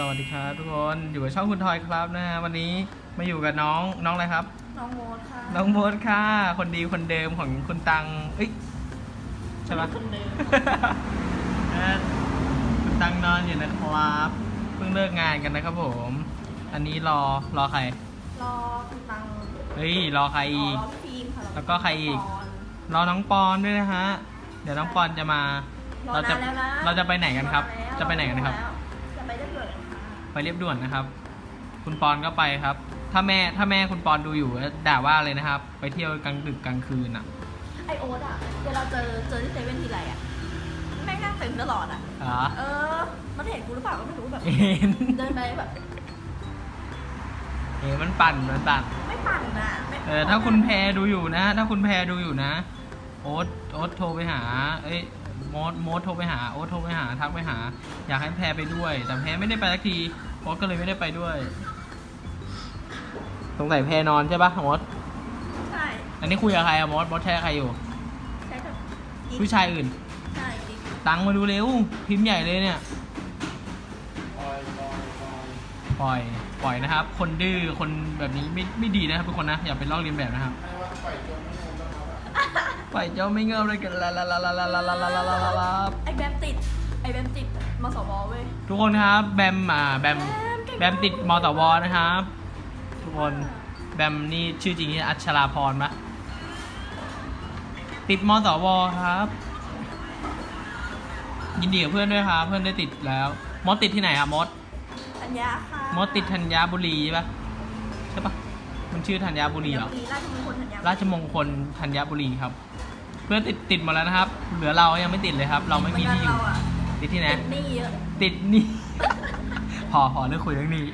สวัสดีครับทุกคนอยู่กับช่องคุณทอยครับนะฮะวันนี้มาอยู่กับน้องน้องอะไรครับ น้องโมดค่ะน้องมดค่ะ คนดีคนเดิมของคุณตังเอ้ยใช่ปะคนเดิมนะฮะคุณตังนอนอยู่นะครับเพิ่งเลิกงานกันนะครับผม อันนี้รอรอใครรอคุณตังเฮ้ยรอใครอ๋ออีก รอพี่ฟิล์มค่ะแล้วก็ใครอีกปอนรอน้องปอนด้วยนะฮะ เดี๋ยวน้องปอนจะมา รอเราจะนานแล้วนะเราจะไปไหนกันครับอแล้วจะไปไหนกันครับแไปเรียบด่วนนะครับ คุณปอนก็ไปครับ ถ้าแม่ถ้าแม่คุณปอนดูอยู่ด่าว่าเลยนะครับ ไปเที่ยวกลางดึกกลางคืนอะไอโอ๊ตอะเวลาเจอเจอที่เซเว่นทีไรอะแม่งนั่งเต็มตลอดอะอ๋อเออ มันเห็นกูหรือเปล่าก็ไม่รู้แบบเห็นเดินไปแบบเห็นมันปั่นมันปั่นไม่ปั่นอะไม่เออถ้าคุณแพรดูอยู่นะ ถ้าคุณแพรดูอยู่นะ โอ๊ตโอ๊ตโทรไปหา เอ้ย โมดโมดโทรไปหาโอ๊ตโทรไปหาทักไปหา อยากให้แพรไปด้วย แต่แพรไม่ได้ไปสักทีโอ๊ตก็เลยไม่ได้ไปด้วยสงสัยแพรนอนใช่ปะโมดใช่อันนี้คุยกับใครอะโมดโมดแชร์ใครอยู่ใช่กับกิ๊กผู้ชายอื่น ใช่กิ๊กตังมาดูเร็วพิมพ์ใหญ่เลยเนี่ยปล่อยปล่อยนะครับ คนดื้อคนแบบนี้ไม่ไม่ดีนะครับทุกคนนะอย่าไปลอกเลียนแบบนะครับปล่อย เจ้าไม่เงาเลยกันลาลาลาลาลาลาลาลาลาลาลาลาไอแบมติด ไอแบมติดมสวเว้ย ทุกคนครับแบมอ่าแบมแบมติดมตวนะครับ ทุกคนแบมนี่ชื่อจริงนี่อัชราพรปะติดมสวครับ ยินดีกับเพื่อนด้วยครับ เพื่อนได้ติดแล้วมดติดที่ไหนครับมดธัญญาค่ะมดติดธัญญาบุรีใช่ปะใช่ปะมันชื่อธัญญาบุรีเหรอราชมงคลธัญญาราชมงคลธัญบุรีครับ เพื่อนติดติดหมดแล้วนะครับ เหลือเรายังไม่ติดเลยครับ เราไม่มีที่อยู่เราอะติดที่ไหน ติดหนี่เยอะ ติดหนี่ พอพอเลิกคุยเรื่องนี้